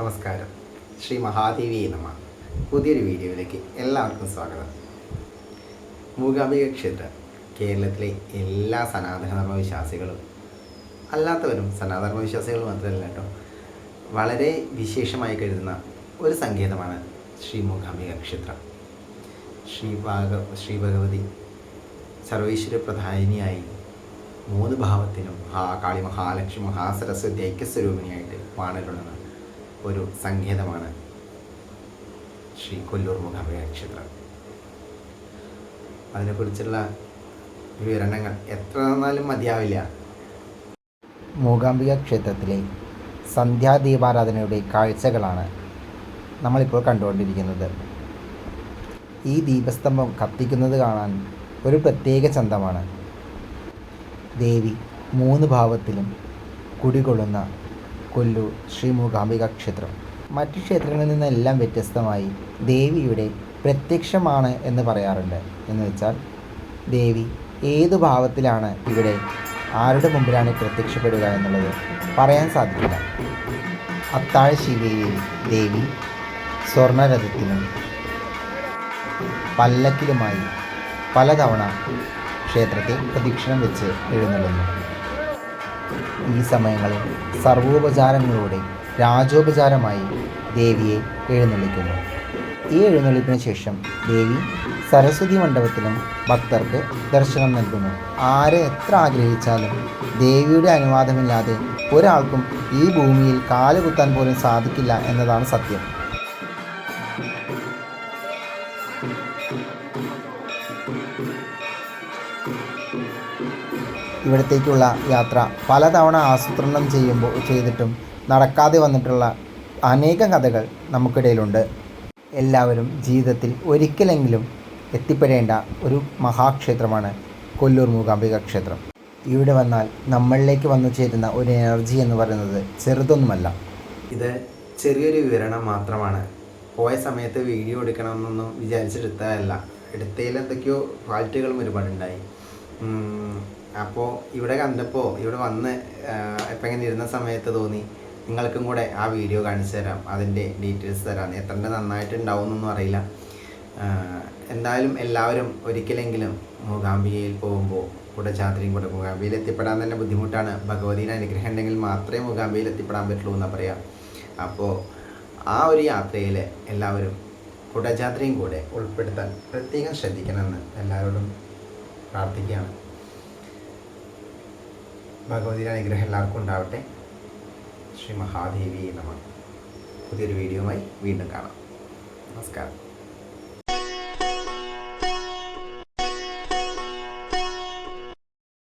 നമസ്കാരം. ശ്രീ മഹാദേവി നമ. പുതിയൊരു വീഡിയോയിലേക്ക് എല്ലാവർക്കും സ്വാഗതം. മൂകാംബിക ക്ഷേത്രം കേരളത്തിലെ എല്ലാ സനാതനധർമ്മ വിശ്വാസികളും അല്ലാത്തവരും സനാതനധർമ്മ വിശ്വാസികൾ മാത്രമല്ല കേട്ടോ വളരെ വിശേഷമായി കരുതുന്ന ഒരു സങ്കേതമാണ് ശ്രീ മൂകാംബിക ക്ഷേത്രം ശ്രീ ഭാഗ ശ്രീ ഭഗവതി സർവൈശ്വര്യ പ്രധാനിയായി മൂന്ന് ഭാവത്തിനും മഹാകാളി മഹാലക്ഷ്മി മഹാസരസ്വതി ഐക്യസ്വരൂപിണിയായിട്ട് വാണരുളുന്ന ഒരു സങ്കേതമാണ് ശ്രീ കൊല്ലൂർ മൂകാംബിക ക്ഷേത്രം. അതിനെക്കുറിച്ചുള്ള വിവരണങ്ങൾ എത്ര തന്നാലും മതിയാവില്ല. മൂകാംബിക ക്ഷേത്രത്തിലെ സന്ധ്യാദീപാരാധനയുടെ കാഴ്ചകളാണ് നമ്മളിപ്പോൾ കണ്ടുകൊണ്ടിരിക്കുന്നത്. ഈ ദീപസ്തംഭം കത്തിക്കുന്നത് കാണാൻ ഒരു പ്രത്യേക ചന്തമാണ്. ദേവി മൂന്ന് ഭാവത്തിലും കുടികൊള്ളുന്ന കൊല്ലൂർ ശ്രീ മൂകാംബിക ക്ഷേത്രം. മറ്റു ക്ഷേത്രങ്ങളിൽ നിന്നെല്ലാം വ്യത്യസ്തമായി ദേവിയുടെ പ്രത്യക്ഷമാണ് എന്ന് പറയാറുണ്ട്. എന്ന് വെച്ചാൽ ദേവി ഏത് ഭാവത്തിലാണ് ഇവിടെ ആരുടെ മുമ്പിലാണ് പ്രത്യക്ഷപ്പെടുക എന്നുള്ളത് പറയാൻ സാധിക്കില്ല. അത്താഴ ശിവയിൽ ദേവി സ്വർണരഥത്തിലും പല്ലക്കിലുമായി പലതവണ ക്ഷേത്രത്തെ പ്രദക്ഷിണം വെച്ച് എഴുന്നള്ളുന്നു. ഈ സമയങ്ങളിൽ സർവോപചാരങ്ങളോടെ രാജോപചാരമായി ദേവിയെ എഴുന്നള്ളിക്കുന്നു. ഈ എഴുന്നള്ളിപ്പിന് ശേഷം ദേവി സരസ്വതി മണ്ഡപത്തിലും ഭക്തർക്ക് ദർശനം നൽകുന്നു. ആരെ എത്ര ആഗ്രഹിച്ചാലും ദേവിയുടെ അനുവാദമില്ലാതെ ഒരാൾക്കും ഈ ഭൂമിയിൽ കാലുകുത്താൻ പോലും സാധിക്കില്ല എന്നതാണ് സത്യം. ഇവിടത്തേക്കുള്ള യാത്ര പലതവണ ആസൂത്രണം ചെയ്യുമ്പോൾ ചെയ്തിട്ടും നടക്കാതെ വന്നിട്ടുള്ള അനേകം കഥകൾ നമുക്കിടയിലുണ്ട്. എല്ലാവരും ജീവിതത്തിൽ ഒരിക്കലെങ്കിലും എത്തിപ്പെടേണ്ട ഒരു മഹാക്ഷേത്രമാണ് കൊല്ലൂർ മൂകാംബിക ക്ഷേത്രം. ഇവിടെ വന്നാൽ നമ്മളിലേക്ക് വന്നു ചേരുന്ന ഒരു എനർജി എന്ന് പറയുന്നത് ചെറുതൊന്നുമല്ല. ഇത് ചെറിയൊരു വിവരണം മാത്രമാണ്. പോയ സമയത്ത് വീഡിയോ എടുക്കണമെന്നൊന്നും വിചാരിച്ചെടുത്തതല്ല എടുത്തതിൽ എന്തൊക്കെയോ ഫാൾട്ടുകളും ഒരുപാടുണ്ടായി. അപ്പോൾ ഇവിടെ കണ്ടപ്പോൾ ഇവിടെ വന്ന് ഇപ്പം ഇങ്ങനെ ഇരുന്ന സമയത്ത് തോന്നി നിങ്ങൾക്കും കൂടെ ആ വീഡിയോ കാണിച്ചു തരാം അതിന്റെ ഡീറ്റെയിൽസ് തരാം എത്ര നന്നായിട്ടുണ്ടാവും എന്നൊന്നും അറിയില്ല എന്തായാലും എല്ലാവരും ഒരിക്കലെങ്കിലും മൂകാംബികയിൽ പോകുമ്പോൾ കൂടെ ചാത്രിയും കൂടെ മൂകാംബിയിൽ എത്തിപ്പെടാൻ തന്നെ ബുദ്ധിമുട്ടാണ്. ഭഗവതിയുടെ അനുഗ്രഹം ഉണ്ടെങ്കിൽ മാത്രമേ മൂകാംബിയിൽ എത്തിപ്പെടാൻ പറ്റുള്ളൂ എന്നാ പറയാം. അപ്പോൾ ആ ഒരു യാത്രയിൽ എല്ലാവരും കുടജാത്രയും കൂടെ ഉൾപ്പെടുത്താൻ പ്രത്യേകം ശ്രദ്ധിക്കണമെന്ന് എല്ലാവരോടും പ്രാർത്ഥിക്കുകയാണ്. ഭഗവതിയുടെ അനുഗ്രഹം എല്ലാവർക്കും ഉണ്ടാവട്ടെ. ശ്രീ മഹാദേവി നമ. പുതിയൊരു വീഡിയോയുമായി വീണ്ടും കാണാം. നമസ്കാരം.